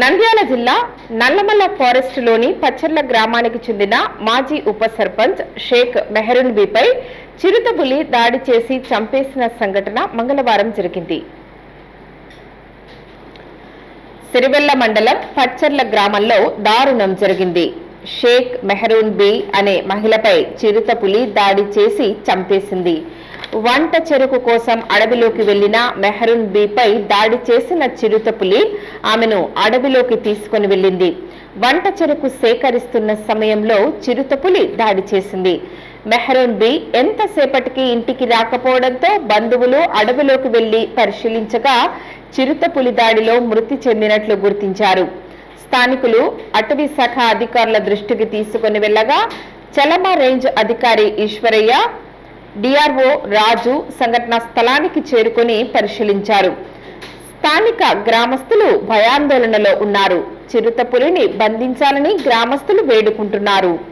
నంద్యాల జిల్లా నల్లమల్ల ఫారెస్ట్లోని పచ్చర్ల గ్రామానికి చెందిన మాజీ ఉప సర్పంచ్ షేక్ మెహరున్ బిపై చిరుతపులి దాడి చేసి చంపేసిన సంఘటన మంగళవారం జరిగింది. సిరివెల్ల మండలం పచ్చర్ల గ్రామంలో దారుణం జరిగింది. షేక్ మెహరూన్ బీ అనే మహిళపై చిరుతపులి దాడి చేసి చంపేసింది. వంట చెరుకు కోసం అడవిలోకి వెళ్ళిన మెహరూన్ బీపై దాడి చేసిన చిరుతపులి ఆమెను అడవిలోకి తీసుకుని వెళ్ళింది. వంట చెరుకు సేకరిస్తున్న సమయంలో చిరుతపులి దాడి చేసింది. మెహరూన్ బి ఎంతసేపటికి ఇంటికి రాకపోవడంతో బంధువులు అడవిలోకి వెళ్ళి పరిశీలించగా చిరుతపులి దాడిలో మృతి చెందినట్లు గుర్తించారు. స్థానికులు అటవీ శాఖ అధికారుల దృష్టికి తీసుకుని వెళ్ళగా చలమ రేంజ్ అధికారి ఈశ్వరయ్య డిఆర్ఓ రాజు సంఘటన స్థలానికి చేరుకొని పరిశీలించారు. స్థానిక గ్రామస్తులు భయాందోళనలో ఉన్నారు. చిరుతపులిని బంధించాలని గ్రామస్తులు వేడుకుంటున్నారు.